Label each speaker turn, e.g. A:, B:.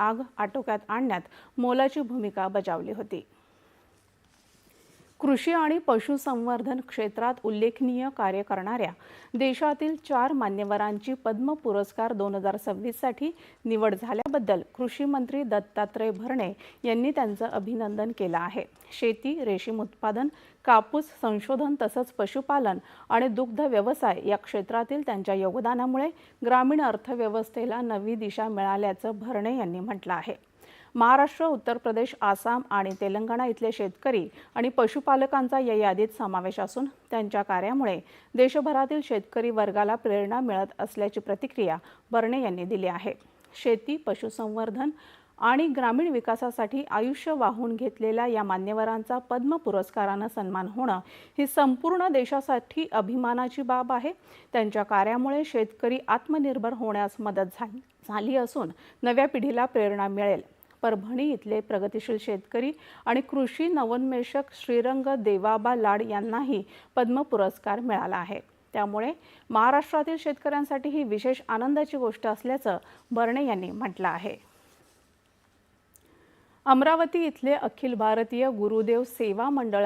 A: आग आटोक्यात आणण्यात मोलाची भूमिका बजावली होती. कृषी आणि पशुसंवर्धन क्षेत्रात उल्लेखनीय कार्य करणाऱ्या देशातील चार मान्यवरांची पद्म पुरस्कार दोन हजार सव्वीससाठी निवड झाल्याबद्दल कृषी मंत्री दत्तात्रय भरणे यांनी त्यांचं अभिनंदन केलं आहे. शेती रेशीम उत्पादन कापूस संशोधन तसंच पशुपालन आणि दुग्ध व्यवसाय या क्षेत्रातील त्यांच्या योगदानामुळे ग्रामीण अर्थव्यवस्थेला नवी दिशा मिळाल्याचं भरणे यांनी म्हटलं आहे. महाराष्ट्र उत्तर प्रदेश आसाम आणि तेलंगणा इथले शेतकरी आणि पशुपालकांचा या यादीत समावेश असून त्यांच्या कार्यामुळे देशभरातील शेतकरी वर्गाला प्रेरणा मिळत असल्याची प्रतिक्रिया बर्णे यांनी दिली आहे. शेती पशुसंवर्धन आणि ग्रामीण विकासासाठी आयुष्य वाहून घेतलेल्या या मान्यवरांचा पद्म पुरस्कारानं सन्मान होणं ही संपूर्ण देशासाठी अभिमानाची बाब आहे. त्यांच्या कार्यामुळे शेतकरी आत्मनिर्भर होण्यास मदत झाली झाली असून नव्या पिढीला प्रेरणा मिळेल. परभणी इथले प्रगतिशील शेतकरी आणि कृषी नवोन्मेषक श्रीरंग देवाबा लाड यांनाही पद्म पुरस्कार मिळाला आहे. त्यामुळे महाराष्ट्रातील शेतकऱ्यांसाठी ही विशेष आनंदाची गोष्ट असल्याचं बर्णे यांनी म्हटलं आहे. अमरावती इथले अखिल भारतीय गुरुदेव सेवा मंडळ